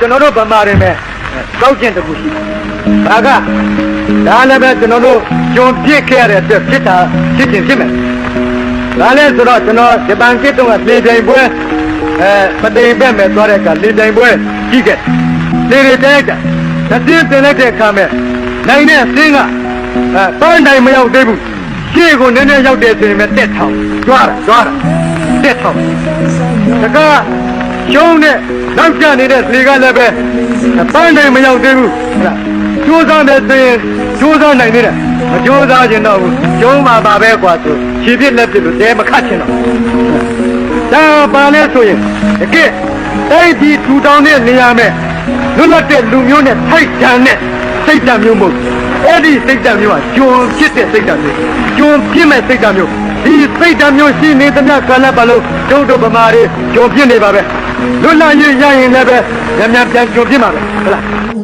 ကျွန်တော်တို့ဗမာတွေမဲ့တောက်ကျင်တစ်ခုရှိတယ်။ဒါကဒါလည်းပဲကျွန်တော်တို့ဂျုံပြစ်ခဲ့ရတဲ့အတွက်ဖြစ်တာဖြစ်ခြင်းဖြစ်မယ်။ဒါလည်းဆိုတော့ကျွန်တော်ဂျပန်ကိတုံးကလေပြိုင်ပွဲအဲမတိမ်ပဲ့မဲ့သွားတဲ့အခါလေပြိုင်ပွဲကြီးခဲ့။လေတွေတိုက်တာ။တစ်ပြင်းတင်လိုက်တဲ့အခါမဲ့နိုင်တဲ့ဆင်းကအဲပန်းတိုင်မရောက်သေးဘူး။ရှေ့ကိုနည်းနည်းရောက်တဲ့ဆိုရင်ပဲတက်ထောင်ကြွားတာကြွားတာတက်ထောင်တကား ကျုံးနဲ့နောက်ကျနေတဲ့လေကလည်းပဲပန်းတိုင်မရောက်သေးဘူးဟုတ်လားကြိုးစားတယ်ဆိုရင်ကြိုးစားနိုင်သေးတယ်မကြိုးစားခြင်းတော့ဘူးကျုံးမှာပါပဲကွာဆိုခြေပြစ်လက်ပြစ်လို့တဲမခတ်ချင်တော့ဒါပါလဲဆိုရင်တကယ်တိုက်ဒီထူတောင်းတဲ့နေရာမဲ့လွတ်လပ်တဲ့လူမျိုးနဲ့ထိုက်တန်တဲ့စိတ်ဓာတ်မျိုးမဟုတ်အဲ့ဒီစိတ်ဓာတ်မျိုးကဂျုံဖြစ်တဲ့စိတ်ဓာတ်မျိုးဂျုံဖြစ်မဲ့စိတ်ဓာတ်မျိုးဒီစိတ်ဓာတ်မျိုးရှိနေသမျှကာလပတ်လုံးကျုံတို့ဗမာတွေဂျုံဖြစ်နေပါပဲ လွတ်လပ်ရေးရရင်လည်းပဲညံ့ညံ့ပြန်ဂျုံဖြစ်မှာပဲဟုတ်လား